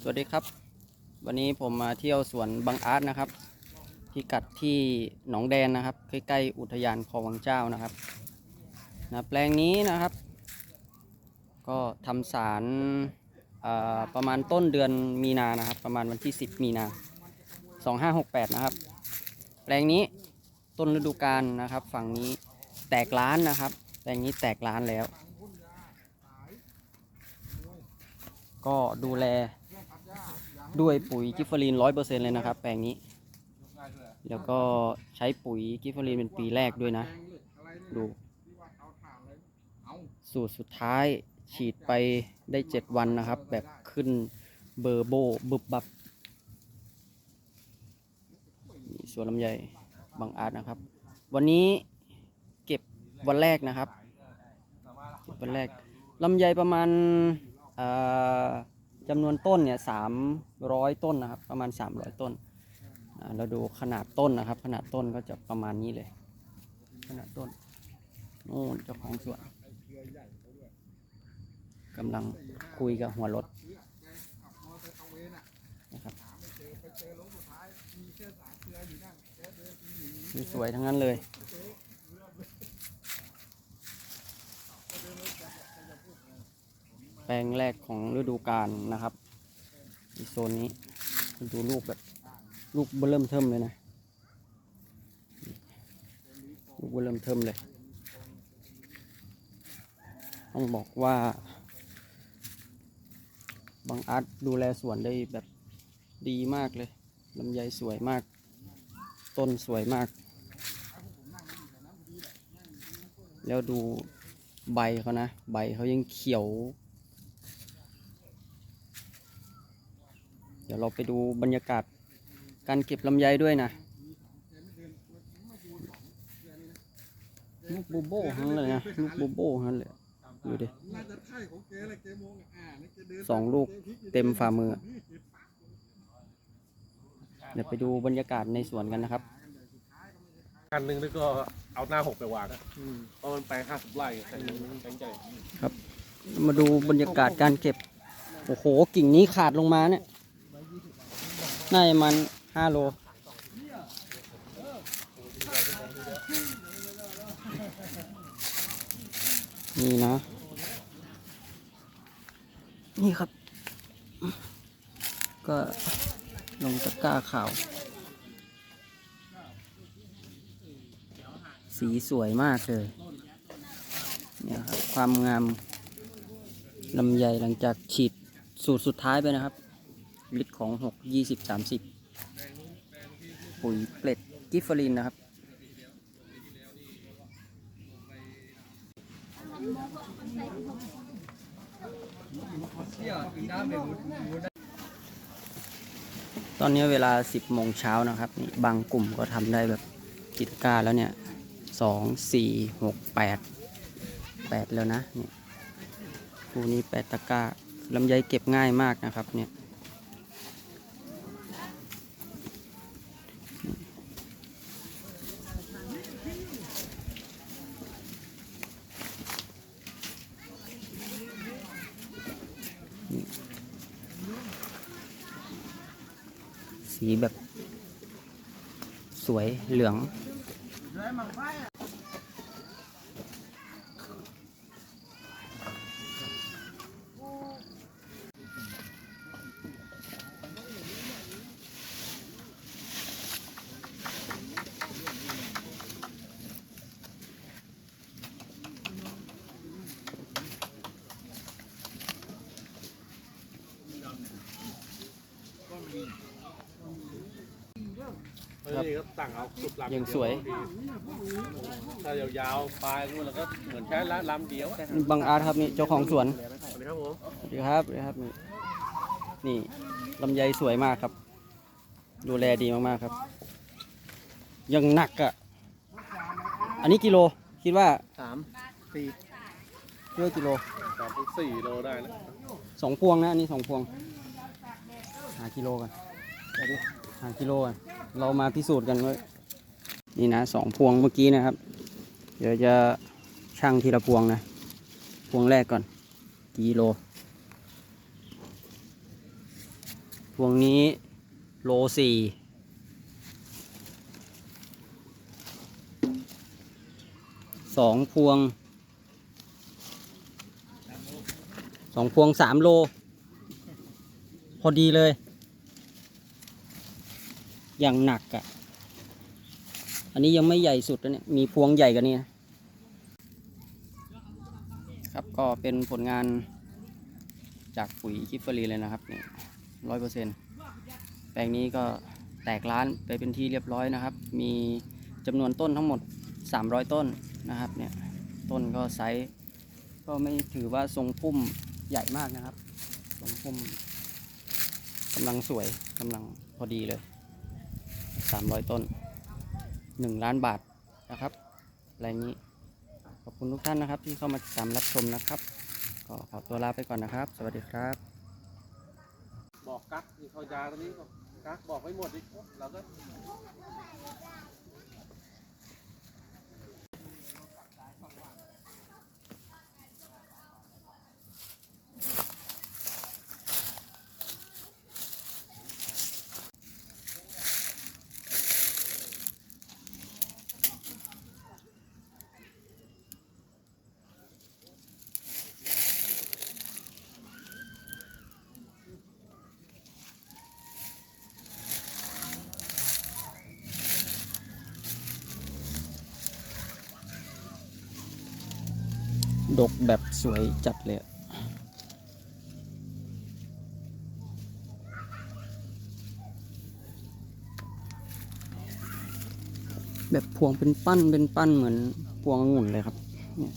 สวัสดีครับ วันนี้ผมมาเที่ยวสวนบางอาร์ตนะครับพิกัดที่หนองแดนนะครับ ใกล้ๆอุทยานคลองวังเจ้านะครับนะแปลงนี้นะครับ ก็ทำสารประมาณต้นเดือนมีนานะครับ ประมาณวันที่ 10 มีนา 2568 นะครับ แปลงนี้ต้นฤดูกาลนะครับ ฝั่งนี้แตกล้านนะครับ แปลงนี้แตกล้านแล้ว ก็ดูแล ด้วยปุ๋ยกิฟเฟอรีนร้อยเปอร์เซ็นต์เลยนะครับ แปลงนี้ แล้วก็ใช้ปุ๋ยกิฟเฟอรีนเป็นปีแรกด้วยนะ ดู สูตรสุดท้ายฉีดไปได้เจ็ดวันนะครับ แบบขึ้นเบอร์โบบึบบับนี่สวนลำไยบางอาจนะครับ วันนี้เก็บวันแรกนะครับเก็บวันแรกลำไยประมาณอ่า จำนวนต้นเนี่ยสามร้อยต้นนะครับ ประมาณ300ต้นอ่าเราดูขนาดต้นนะครับ ขนาดต้นก็จะประมาณนี้เลย ขนาดต้นโน่นเจ้าของสวนกำลังคุยกับหัวรถนะครับสวยๆทั้งนั้นเลย แปลงแรกของฤดูกาลนะครับในโซนนี้ดูลูกแบบลูกเบื้อเริ่มเทิมเลยนะลูกเบื้อเริ่มเทิมเลย ต้องบอกว่า บางอาร์ตดูแลสวนได้แบบดีมากเลยลำไยสวยมาก ต้นสวยมาก แล้วดูใบเขานะ ใบเขายังเขียว เดี๋ยวเราไปดูบรรยากาศการเก็บลำไยด้วยนะลูกโบโบทั้งนั้นเลยนะลูกโบโบทั้งนั้นเลยดูดิน่าจะใช่ของแกแหละแกมองอ่านี่แกเดินสองลูกเต็มฝ่ามือ เดี๋ยวไปดูบรรยากาศในสวนกันนะครับอันหนึ่งนี่ก็เอาหน้าหกไปวางอะเพราะมันแปลงห้าสิบไร่ใส่แปลงใหญ่มาดูบรรยากาศการเก็บ โอ้โห กิ่งนี้ขาดลงมาเนี่ย น่าจะมันห้าโลนี่นะ นี่ครับ ก็ลงตะกร้าขาว สีสวยมากเลยเนี่ยครับความงามลำไยหลังจากฉีดสูตรสุดท้ายไปนะครับ ลิตรของ6 20 30ปุ๋ยเกล็ดกิฟเฟอรินนะครับ ตอนนี้เวลา 10โมงเช้านะครับนี่บางกลุ่มก็ทำได้แบบกิจการแล้วเนี่ย2 4 6 8 8แล้วนะนี่คู่นี้แปดตะกร้าลำไยเก็บง่ายมากนะครับเนี่ย สีแบบสวยเหลือง นี่ก็ตั้งเอาสุดลำยังสวยถ้ายาวๆปลายนู่นแล้วก็เหมือนแค่ละลำเดียวอะบางอาร์ตครับนี่เจ้าของสวนสวัสดีครับผมสวัสดีครับสวัสดีครับนี่นี่ลำไยสวยมากครับ ดูแลดีมากๆครับ ยังหนักอะ่ะ อันนี้กิโลคิดว่าสามสี่คิดว่ากิโลสามถึงสี่โลได้นะสองพวงนะอันนี้สองพวงหากิโลกันไปดิหากิโลเรามาพิสูจน์กันเลยนี่นะสองพวงเมื่อกี้นะครับ เดี๋ยวจะชั่งทีละพวงนะ พวงแรกก่อนกิโล พวงนี้โลสี่สองพวงสองพวงสามโล พอดีเลย อย่างหนักอะ่ะ อันนี้ยังไม่ใหญ่สุดนะเนี่ย มีพวงใหญ่กว่านี้นะครับ ก็เป็นผลงานจากปุ๋ยคิฟเฟอรีเลยนะครับเนี่ยร้อยเปอร์เซ็นต์แปลงนี้ก็แตกร้านไปเป็นที่เรียบร้อยนะครับ มีจำนวนต้นทั้งหมด 300 ต้นนะครับเนี่ย ต้นก็ไซส์ก็ไม่ถือว่าทรงพุ่มใหญ่มากนะครับ ทรงพุ่มกำลังสวยกำลังพอดีเลย 300 ต้น 1 ล้านบาทนะครับอะไรนี้ ขอบคุณทุกท่านนะครับ ที่เข้ามาติดตามรับชมนะครับ ก็ขอตัวลาไปก่อนนะครับ สวัสดีครับ บอกกักนี่เขายาตรงนี้กักบอกไม่หมดดิเราก็ ดกแบบสวยจัดเลยแบบพวงเป็นปั้นเป็นปั้นเหมือนพวงองุ่นเลยครับเนี่ย